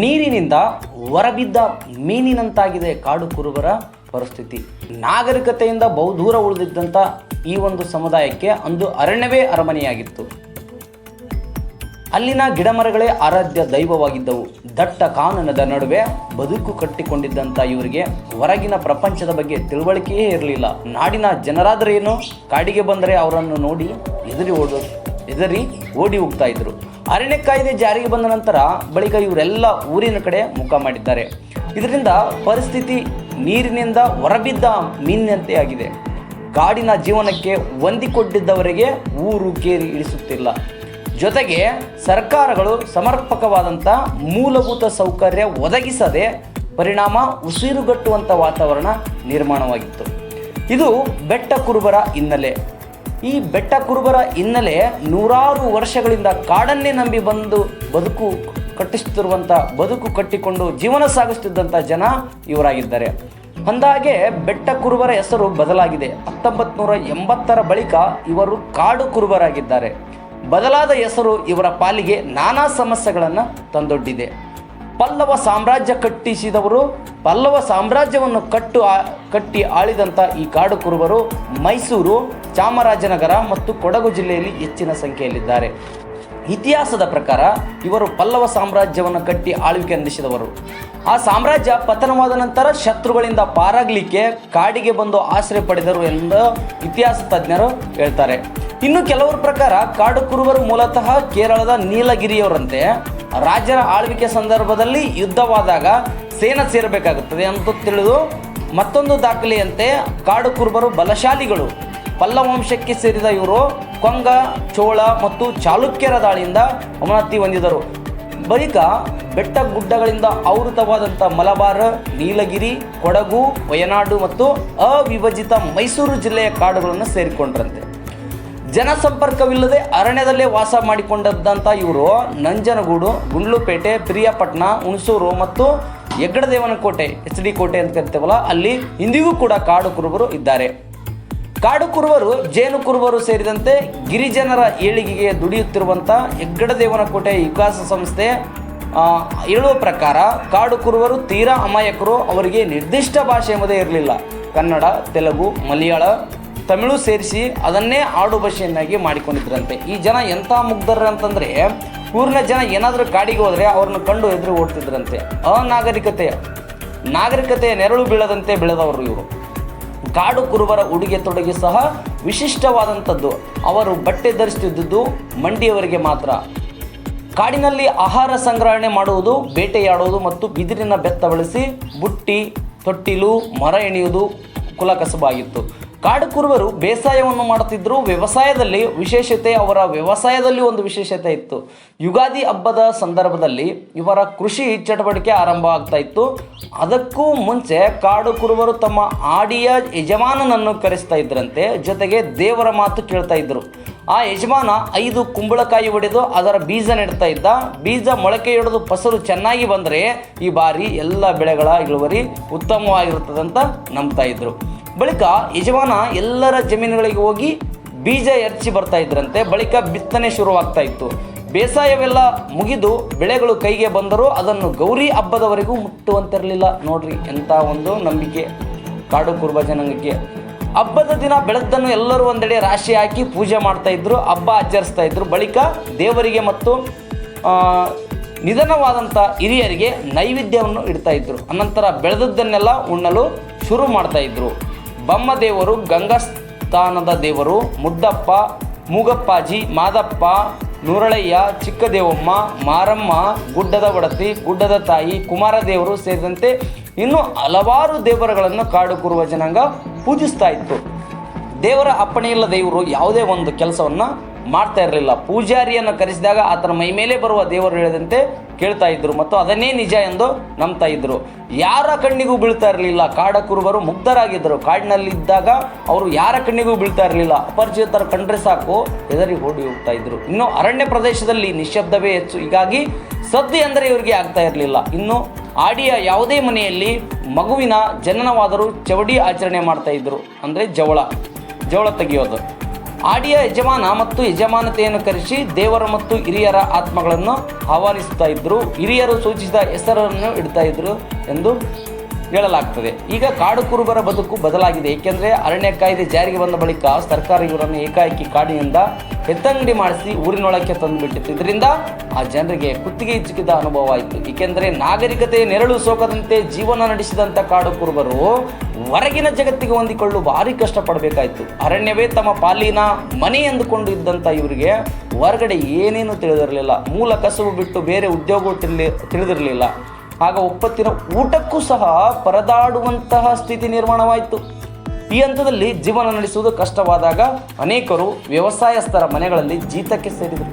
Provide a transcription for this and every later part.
ನೀರಿನಿಂದ ಹೊರಬಿದ್ದ ಮೀನಿನಂತಾಗಿದೆ ಕಾಡು ಕುರುಬರ ಪರಿಸ್ಥಿತಿ. ನಾಗರಿಕತೆಯಿಂದ ಬಹುದೂರ ಉಳಿದಿದ್ದಂಥ ಈ ಒಂದು ಸಮುದಾಯಕ್ಕೆ ಅಂದು ಅರಣ್ಯವೇ ಅರಮನೆಯಾಗಿತ್ತು. ಅಲ್ಲಿನ ಗಿಡಮರಗಳೇ ಆರಾಧ್ಯ ದೈವವಾಗಿದ್ದವು. ದಟ್ಟ ಕಾನನದ ನಡುವೆ ಬದುಕು ಕಟ್ಟಿಕೊಂಡಿದ್ದಂಥ ಇವರಿಗೆ ಹೊರಗಿನ ಪ್ರಪಂಚದ ಬಗ್ಗೆ ತಿಳುವಳಿಕೆಯೇ ಇರಲಿಲ್ಲ. ನಾಡಿನ ಜನರಾದರೇನು ಕಾಡಿಗೆ ಬಂದರೆ ಅವರನ್ನು ನೋಡಿ ಎದುರಿ ಓಡ ಎದರಿ ಓಡಿ ಹೋಗ್ತಾ ಇದ್ರು. ಅರಣ್ಯ ಕಾಯ್ದೆ ಜಾರಿಗೆ ಬಂದ ನಂತರ ಬಳಿಕ ಇವರೆಲ್ಲ ಊರಿನ ಕಡೆ ಮುಖ ಮಾಡಿದ್ದಾರೆ. ಇದರಿಂದ ಪರಿಸ್ಥಿತಿ ನೀರಿನಿಂದ ಹೊರಬಿದ್ದ ಮೀನಿನಂತೆ ಆಗಿದೆ. ಕಾಡಿನ ಜೀವನಕ್ಕೆ ಹೊಂದಿಕೊಂಡಿದ್ದವರಿಗೆ ಊರು ಕೇರಿ ಇಳಿಸುತ್ತಿಲ್ಲ. ಜೊತೆಗೆ ಸರ್ಕಾರಗಳು ಸಮರ್ಪಕವಾದಂಥ ಮೂಲಭೂತ ಸೌಕರ್ಯ ಒದಗಿಸದೆ ಪರಿಣಾಮ ಉಸಿರುಗಟ್ಟುವಂಥ ವಾತಾವರಣ ನಿರ್ಮಾಣವಾಗಿತ್ತು. ಇದು ಬೆಟ್ಟ ಕುರುಬರ ಹಿನ್ನೆಲೆ. ಈ ಬೆಟ್ಟ ಕುರುಬರ ಹಿನ್ನೆಲೆ ನೂರಾರು ವರ್ಷಗಳಿಂದ ಕಾಡನ್ನೇ ನಂಬಿ ಬಂದು ಬದುಕು ಕಟ್ಟಿಸುತ್ತಿರುವಂಥ ಬದುಕು ಕಟ್ಟಿಕೊಂಡು ಜೀವನ ಸಾಗಿಸುತ್ತಿದ್ದಂಥ ಜನ ಇವರಾಗಿದ್ದಾರೆ. ಅಂದಾಗೆ ಬೆಟ್ಟ ಕುರುಬರ ಹೆಸರು ಬದಲಾಗಿದೆ. ಹತ್ತೊಂಬತ್ತು ನೂರ ಎಂಬತ್ತರ ಬಳಿಕ ಇವರು ಕಾಡು ಕುರುಬರಾಗಿದ್ದಾರೆ. ಬದಲಾದ ಹೆಸರು ಇವರ ಪಾಲಿಗೆ ನಾನಾ ಸಮಸ್ಯೆಗಳನ್ನು ತಂದೊಡ್ಡಿದೆ. ಪಲ್ಲವ ಸಾಮ್ರಾಜ್ಯ ಕಟ್ಟಿಸಿದವರು, ಪಲ್ಲವ ಸಾಮ್ರಾಜ್ಯವನ್ನು ಕಟ್ಟು ಕಟ್ಟಿ ಆಳಿದಂಥ ಈ ಕಾಡು ಕುರುಬರು ಮೈಸೂರು ಚಾಮರಾಜನಗರ ಮತ್ತು ಕೊಡಗು ಜಿಲ್ಲೆಯಲ್ಲಿ ಹೆಚ್ಚಿನ ಸಂಖ್ಯೆಯಲ್ಲಿದ್ದಾರೆ. ಇತಿಹಾಸದ ಪ್ರಕಾರ ಇವರು ಪಲ್ಲವ ಸಾಮ್ರಾಜ್ಯವನ್ನು ಕಟ್ಟಿ ಆಳ್ವಿಕೆ ನಡೆಸಿದವರು. ಆ ಸಾಮ್ರಾಜ್ಯ ಪತನವಾದ ನಂತರ ಶತ್ರುಗಳಿಂದ ಪಾರಾಗಲಿಕ್ಕೆ ಕಾಡಿಗೆ ಬಂದು ಆಶ್ರಯ ಪಡೆದರು ಎಂದು ಇತಿಹಾಸ ತಜ್ಞರು ಹೇಳ್ತಾರೆ. ಇನ್ನು ಕೆಲವರ ಪ್ರಕಾರ ಕಾಡು ಕುರುಬರು ಮೂಲತಃ ಕೇರಳದ ನೀಲಗಿರಿಯವರಂತೆ ರಾಜರ ಆಳ್ವಿಕೆ ಸಂದರ್ಭದಲ್ಲಿ ಯುದ್ಧವಾದಾಗ ಸೇನೆ ಸೇರಬೇಕಾಗುತ್ತದೆ ಅಂತ ತಿಳಿದು ಮತ್ತೊಂದು ದಾಖಲೆಯಂತೆ ಕಾಡು ಕುರುಬರು ಬಲಶಾಲಿಗಳು ಪಲ್ಲವ ವಂಶಕ್ಕೆ ಸೇರಿದ ಇವರು ಕೊಂಗ, ಚೋಳ ಮತ್ತು ಚಾಲುಕ್ಯರ ದಾಳಿಯಿಂದ ಅವನತಿ ಹೊಂದಿದರು. ಬಳಿಕ ಬೆಟ್ಟ ಗುಡ್ಡಗಳಿಂದ ಆವೃತವಾದಂಥ ಮಲಬಾರ್, ನೀಲಗಿರಿ, ಕೊಡಗು, ವಯನಾಡು ಮತ್ತು ಅವಿಭಜಿತ ಮೈಸೂರು ಜಿಲ್ಲೆಯ ಕಾಡುಗಳನ್ನು ಸೇರಿಕೊಂಡ್ರಂತೆ. ಜನಸಂಪರ್ಕವಿಲ್ಲದೆ ಅರಣ್ಯದಲ್ಲೇ ವಾಸ ಮಾಡಿಕೊಂಡದ್ದಂಥ ಇವರು ನಂಜನಗೂಡು, ಗುಂಡ್ಲುಪೇಟೆ, ಪ್ರಿಯಾಪಟ್ಟಣ, ಹುಣಸೂರು ಮತ್ತು ಹೆಗ್ಗಡದೇವನಕೋಟೆ ಎಚ್ ಡಿ ಕೋಟೆ ಅಂತ ಕರಿತೇವಲ್ಲ ಅಲ್ಲಿ ಇಂದಿಗೂ ಕೂಡ ಕಾಡು ಕುರುಬರು ಇದ್ದಾರೆ. ಕಾಡು ಕುರುವರು ಜೇನು ಕುರುವರು ಸೇರಿದಂತೆ ಗಿರಿಜನರ ಏಳಿಗೆಗೆ ದುಡಿಯುತ್ತಿರುವಂಥ ಹೆಗ್ಗಡದೇವನಕೋಟೆ ವಿಕಾಸ ಸಂಸ್ಥೆ ಹೇಳುವ ಪ್ರಕಾರ ಕಾಡು ಕುರುವರು ತೀರಾ ಅಮಾಯಕರು, ಅವರಿಗೆ ನಿರ್ದಿಷ್ಟ ಭಾಷೆ ಎಂಬುದೇ ಇರಲಿಲ್ಲ. ಕನ್ನಡ, ತೆಲುಗು, ಮಲಯಾಳ, ತಮಿಳು ಸೇರಿಸಿ ಅದನ್ನೇ ಆಡು ಭಾಷೆಯನ್ನಾಗಿ ಮಾಡಿಕೊಂಡಿದ್ರಂತೆ. ಈ ಜನ ಎಂಥ ಮುಗ್ಧರು ಅಂತಂದರೆ, ಊರಿನ ಜನ ಏನಾದರೂ ಕಾಡಿಗೆ ಹೋದರೆ ಅವ್ರನ್ನ ಕಂಡು ಎದುರು ಓಡ್ತಿದ್ರಂತೆ. ಅನಾಗರಿಕತೆ ನಾಗರಿಕತೆ ನೆರಳು ಬೀಳದಂತೆ ಬೆಳೆದವರು ಇವರು. ಕಾಡು ಕುರುಬರ ಉಡುಗೆ ತೊಡುಗೆ ಸಹ ವಿಶಿಷ್ಟವಾದಂಥದ್ದು. ಅವರು ಬಟ್ಟೆ ಧರಿಸುತ್ತಿದ್ದುದು ಮಂಡಿಯವರಿಗೆ ಮಾತ್ರ. ಕಾಡಿನಲ್ಲಿ ಆಹಾರ ಸಂಗ್ರಹಣೆ ಮಾಡುವುದು, ಬೇಟೆಯಾಡುವುದು ಮತ್ತು ಬಿದಿರಿನ ಬೆತ್ತ ಬಳಸಿ ಬುಟ್ಟಿ, ತೊಟ್ಟಿಲು, ಮರ ಎಣೆಯುವುದು ಕುಲಕಸಬಾಗಿತ್ತು. ಕಾಡು ಕುರುಬರು ಬೇಸಾಯವನ್ನು ಮಾಡುತ್ತಿದ್ದರು. ವ್ಯವಸಾಯದಲ್ಲಿ ವಿಶೇಷತೆ ಅವರ ವ್ಯವಸಾಯದಲ್ಲಿ ಒಂದು ವಿಶೇಷತೆ ಇತ್ತು. ಯುಗಾದಿ ಹಬ್ಬದ ಸಂದರ್ಭದಲ್ಲಿ ಇವರ ಕೃಷಿ ಚಟುವಟಿಕೆ ಆರಂಭ ಆಗ್ತಾ ಇತ್ತು. ಅದಕ್ಕೂ ಮುಂಚೆ ಕಾಡು ಕುರುಬರು ತಮ್ಮ ಆಡಿಯ ಯಜಮಾನನನ್ನು ಕರೆಸ್ತಾ ಇದ್ರಂತೆ. ಜೊತೆಗೆ ದೇವರ ಮಾತು ಕೇಳ್ತಾ ಇದ್ದರು ಆ ಯಜಮಾನ ಐದು ಕುಂಬಳಕಾಯಿ ಹೊಡೆದು ಅದರ ಬೀಜ ನೆಡ್ತಾ ಇದ್ದ. ಬೀಜ ಮೊಳಕೆ ಹಿಡಿದು ಫಸಲು ಚೆನ್ನಾಗಿ ಬಂದರೆ ಈ ಬಾರಿ ಎಲ್ಲ ಬೆಳೆಗಳ ಇಳುವರಿ ಉತ್ತಮವಾಗಿರುತ್ತದಂತ ನಂಬ್ತಾ ಇದ್ರು. ಬಳಿಕ ಯಜಮಾನ ಎಲ್ಲರ ಜಮೀನುಗಳಿಗೆ ಹೋಗಿ ಬೀಜ ಎರಚಿ ಬರ್ತಾ ಇದ್ರಂತೆ. ಬಳಿಕ ಬಿತ್ತನೆ ಶುರುವಾಗ್ತಾ ಇತ್ತು. ಬೇಸಾಯವೆಲ್ಲ ಮುಗಿದು ಬೆಳೆಗಳು ಕೈಗೆ ಬಂದರೂ ಅದನ್ನು ಗೌರಿ ಹಬ್ಬದವರೆಗೂ ಮುಟ್ಟುವಂತಿರಲಿಲ್ಲ. ನೋಡ್ರಿ ಎಂಥ ಒಂದು ನಂಬಿಕೆ, ಕಾಡು ಕುರುಬ ಜನಾಂಗಕ್ಕೆ. ಹಬ್ಬದ ದಿನ ಬೆಳೆದನ್ನು ಎಲ್ಲರೂ ಒಂದೆಡೆ ರಾಶಿ ಹಾಕಿ ಪೂಜೆ ಮಾಡ್ತಾ ಇದ್ರು, ಹಬ್ಬ ಆಚರಿಸ್ತಾ ಇದ್ರು. ಬಳಿಕ ದೇವರಿಗೆ ಮತ್ತು ನಿಧನವಾದಂಥ ಹಿರಿಯರಿಗೆ ನೈವೇದ್ಯವನ್ನು ಇಡ್ತಾ ಇದ್ರು. ಅನಂತರ ಬೆಳೆದದ್ದನ್ನೆಲ್ಲ ಉಣ್ಣಲು ಶುರು ಮಾಡ್ತಾ ಇದ್ರು. ಬಮ್ಮದೇವರು, ಗಂಗಾಸ್ಥಾನದ ದೇವರು, ಮುದ್ದಪ್ಪ, ಮೂಗಪ್ಪಾಜಿ, ಮಾದಪ್ಪ, ನೂರಳಯ್ಯ, ಚಿಕ್ಕದೇವಮ್ಮ, ಮಾರಮ್ಮ, ಗುಡ್ಡದ ಒಡತಿ, ಗುಡ್ಡದ ತಾಯಿ, ಕುಮಾರದೇವರು ಸೇರಿದಂತೆ ಇನ್ನೂ ಹಲವಾರು ದೇವರುಗಳನ್ನು ಕಾಡು ಕುರುವ ಜನಾಂಗ ಪೂಜಿಸ್ತಾ ಇತ್ತು. ದೇವರ ಅಪ್ಪಣೆಯಿಲ್ಲದ ಇವರು ಯಾವುದೇ ಒಂದು ಕೆಲಸವನ್ನು ಮಾಡ್ತಾ ಇರಲಿಲ್ಲ. ಪೂಜಾರಿಯನ್ನು ಕರೆಸಿದಾಗ ಆತನ ಮೈ ಮೇಲೆ ಬರುವ ದೇವರು ಹೇಳಿದಂತೆ ಕೇಳ್ತಾ ಇದ್ರು ಮತ್ತು ಅದನ್ನೇ ನಿಜ ಎಂದು ನಂಬ್ತಾ ಇದ್ರು. ಯಾರ ಕಣ್ಣಿಗೂ ಬೀಳ್ತಾ ಇರಲಿಲ್ಲ. ಕಾಡ ಕುರುಬರು ಮುಗ್ಧರಾಗಿದ್ದರು. ಕಾಡಿನಲ್ಲಿದ್ದಾಗ ಅವರು ಯಾರ ಕಣ್ಣಿಗೂ ಬೀಳ್ತಾ ಇರಲಿಲ್ಲ. ಅಪರಿಚಿತರ ಕಂಡ್ರೆ ಸಾಕು, ಹೆದರಿ ಓಡಿ ಹೋಗ್ತಾ ಇದ್ರು. ಇನ್ನು ಅರಣ್ಯ ಪ್ರದೇಶದಲ್ಲಿ ನಿಶ್ಶಬ್ದವೇ ಹೆಚ್ಚು. ಹೀಗಾಗಿ ಸದ್ದು ಎಂದರೆ ಇವರಿಗೆ ಆಗ್ತಾ ಇರಲಿಲ್ಲ. ಇನ್ನು ಆಡಿಯ ಯಾವುದೇ ಮನೆಯಲ್ಲಿ ಮಗುವಿನ ಜನನವಾದರೂ ಚವಡಿ ಆಚರಣೆ ಮಾಡ್ತಾ ಇದ್ರು. ಅಂದರೆ ಜವಳ. ಜವಳ ತೆಗೆಯೋದು. ಆಡಿಯ ಯಜಮಾನ ಮತ್ತು ಯಜಮಾನತೆಯನ್ನು ಕರೆಸಿ ದೇವರ ಮತ್ತು ಹಿರಿಯರ ಆತ್ಮಗಳನ್ನು ಆಹ್ವಾನಿಸುತ್ತಾ ಇದ್ದರು. ಹಿರಿಯರು ಸೂಚಿಸಿದ ಹೆಸರನ್ನು ಇಡ್ತಾ ಇದ್ದರು ಎಂದು ಹೇಳಲಾಗ್ತದೆ. ಈಗ ಕಾಡು ಕುರುಬರ ಬದುಕು ಬದಲಾಗಿದೆ. ಏಕೆಂದರೆ ಅರಣ್ಯ ಕಾಯ್ದೆ ಜಾರಿಗೆ ಬಂದ ಬಳಿಕ ಸರ್ಕಾರ ಇವರನ್ನು ಏಕಾಏಕಿ ಕಾಡಿನಿಂದ ಹೆತ್ತಂಗಡಿ ಮಾಡಿಸಿ ಊರಿನೊಳಕ್ಕೆ ತಂದುಬಿಟ್ಟಿತ್ತು. ಇದರಿಂದ ಆ ಜನರಿಗೆ ಕುತ್ತಿಗೆ ಚಿಕ್ಕಿದ ಅನುಭವ ಆಯಿತು. ಏಕೆಂದರೆ ನಾಗರಿಕತೆ ನೆರಳು ಸೋಕದಂತೆ ಜೀವನ ನಡೆಸಿದಂಥ ಕಾಡು ಕುರುಬರು ಹೊರಗಿನ ಜಗತ್ತಿಗೆ ಹೊಂದಿಕೊಳ್ಳಲು ಭಾರಿ ಕಷ್ಟಪಡಬೇಕಾಯಿತು. ಅರಣ್ಯವೇ ತಮ್ಮ ಪಾಲಿನ ಮನೆ ಎಂದುಕೊಂಡು ಇದ್ದಂಥ ಇವರಿಗೆ ಹೊರಗಡೆ ಏನೇನು ತಿಳಿದಿರಲಿಲ್ಲ. ಮೂಲ ಕಸುಬು ಬಿಟ್ಟು ಬೇರೆ ಉದ್ಯೋಗವು ತಿಳಿ ತಿಳಿದಿರಲಿಲ್ಲ. ಆಗ ಒಪ್ಪತ್ತಿನ ಊಟಕ್ಕೂ ಸಹ ಪರದಾಡುವಂತಹ ಸ್ಥಿತಿ ನಿರ್ಮಾಣವಾಯಿತು. ಈ ಹಂತದಲ್ಲಿ ಜೀವನ ನಡೆಸುವುದು ಕಷ್ಟವಾದಾಗ ಅನೇಕರು ವ್ಯವಸಾಯಸ್ಥರ ಮನೆಗಳಲ್ಲಿ ಜೀತಕ್ಕೆ ಸೇರಿದರು.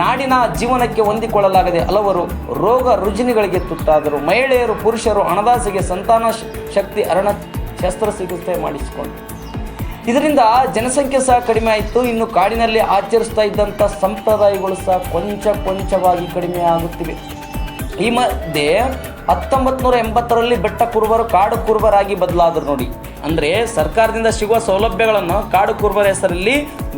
ನಾಡಿನ ಜೀವನಕ್ಕೆ ಹೊಂದಿಕೊಳ್ಳಲಾಗದೆ ಹಲವರು ರೋಗ ರುಜಿನಿಗಳಿಗೆ ತುತ್ತಾದರು. ಮಹಿಳೆಯರು ಪುರುಷರು ಹಣದಾಸೆಗೆ ಸಂತಾನ ಶಕ್ತಿ ಅರಣ ಶಸ್ತ್ರಚಿಕಿತ್ಸೆ ಮಾಡಿಸಿಕೊಂಡರು. ಇದರಿಂದ ಜನಸಂಖ್ಯೆ ಸಹ ಕಡಿಮೆ ಆಯಿತು. ಇನ್ನು ಕಾಡಿನಲ್ಲಿ ಆಚರಿಸ್ತಾ ಇದ್ದಂಥ ಸಂಪ್ರದಾಯಗಳು ಸಹ ಕೊಂಚ ಕೊಂಚವಾಗಿ ಕಡಿಮೆ ಆಗುತ್ತಿವೆ. ಈ ಮಧ್ಯೆ ಹತ್ತೊಂಬತ್ತು ನೂರ ಎಂಬತ್ತರಲ್ಲಿ ಬೆಟ್ಟ ಕುರುಬರು ಕಾಡು ಕುರುಬರಾಗಿ ಬದಲಾದರು ನೋಡಿ. ಅಂದರೆ ಸರ್ಕಾರದಿಂದ ಸಿಗುವ ಸೌಲಭ್ಯಗಳನ್ನು ಕಾಡು ಕುರುಬರ ಹೆಸರಲ್ಲಿ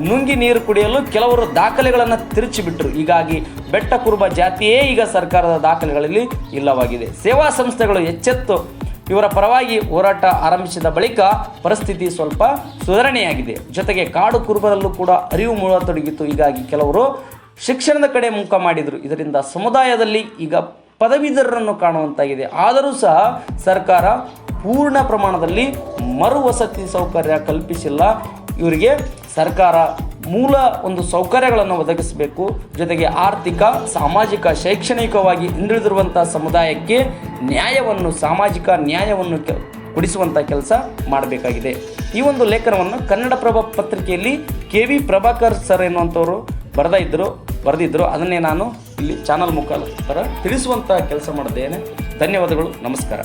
ನುಂಗಿ ನೀರು ಕುಡಿಯಲು ಕೆಲವರು ದಾಖಲೆಗಳನ್ನು ತಿರುಚಿಬಿಟ್ರು. ಹೀಗಾಗಿ ಬೆಟ್ಟ ಕುರುಬ ಜಾತಿಯೇ ಈಗ ಸರ್ಕಾರದ ದಾಖಲೆಗಳಲ್ಲಿ ಇಲ್ಲವಾಗಿದೆ. ಸೇವಾ ಸಂಸ್ಥೆಗಳು ಎಚ್ಚೆತ್ತು ಇವರ ಪರವಾಗಿ ಹೋರಾಟ ಆರಂಭಿಸಿದ ಬಳಿಕ ಪರಿಸ್ಥಿತಿ ಸ್ವಲ್ಪ ಸುಧಾರಣೆಯಾಗಿದೆ. ಜೊತೆಗೆ ಕಾಡು ಕುರುಬರಲ್ಲೂ ಕೂಡ ಅರಿವು ಮೂಡತೊಡಗಿತು ಹೀಗಾಗಿ ಕೆಲವರು ಶಿಕ್ಷಣದ ಕಡೆ ಮುಖ ಮಾಡಿದರು. ಇದರಿಂದ ಸಮುದಾಯದಲ್ಲಿ ಈಗ ಪದವೀಧರರನ್ನು ಕಾಣುವಂತಾಗಿದೆ. ಆದರೂ ಸಹ ಸರ್ಕಾರ ಪೂರ್ಣ ಪ್ರಮಾಣದಲ್ಲಿ ಮರು ವಸತಿ ಸೌಕರ್ಯ ಕಲ್ಪಿಸಿಲ್ಲ. ಇವರಿಗೆ ಸರ್ಕಾರ ಮೂಲ ಒಂದು ಸೌಕರ್ಯಗಳನ್ನು ಒದಗಿಸಬೇಕು. ಜೊತೆಗೆ ಆರ್ಥಿಕ, ಸಾಮಾಜಿಕ, ಶೈಕ್ಷಣಿಕವಾಗಿ ಹಿಂದುಳಿದಿರುವಂಥ ಸಮುದಾಯಕ್ಕೆ ನ್ಯಾಯವನ್ನು, ಸಾಮಾಜಿಕ ನ್ಯಾಯವನ್ನು ಕೊಡಿಸುವಂಥ ಕೆಲಸ ಮಾಡಬೇಕಾಗಿದೆ. ಈ ಒಂದು ಲೇಖನವನ್ನು ಕನ್ನಡಪ್ರಭ ಪತ್ರಿಕೆಯಲ್ಲಿ ಕೆ ವಿ ಪ್ರಭಾಕರ್ ಸರ್ ಎನ್ನುವಂಥವರು ಬರೆದ ಇದ್ದರು ಬರೆದಿದ್ದರು ಅದನ್ನೇ ನಾನು ಇಲ್ಲಿ ಚಾನಲ್ ಮುಖಾಂತರ ತಿಳಿಸುವಂತಹ ಕೆಲಸ ಮಾಡಿದ್ದೇನೆ ಧನ್ಯವಾದಗಳು ನಮಸ್ಕಾರ.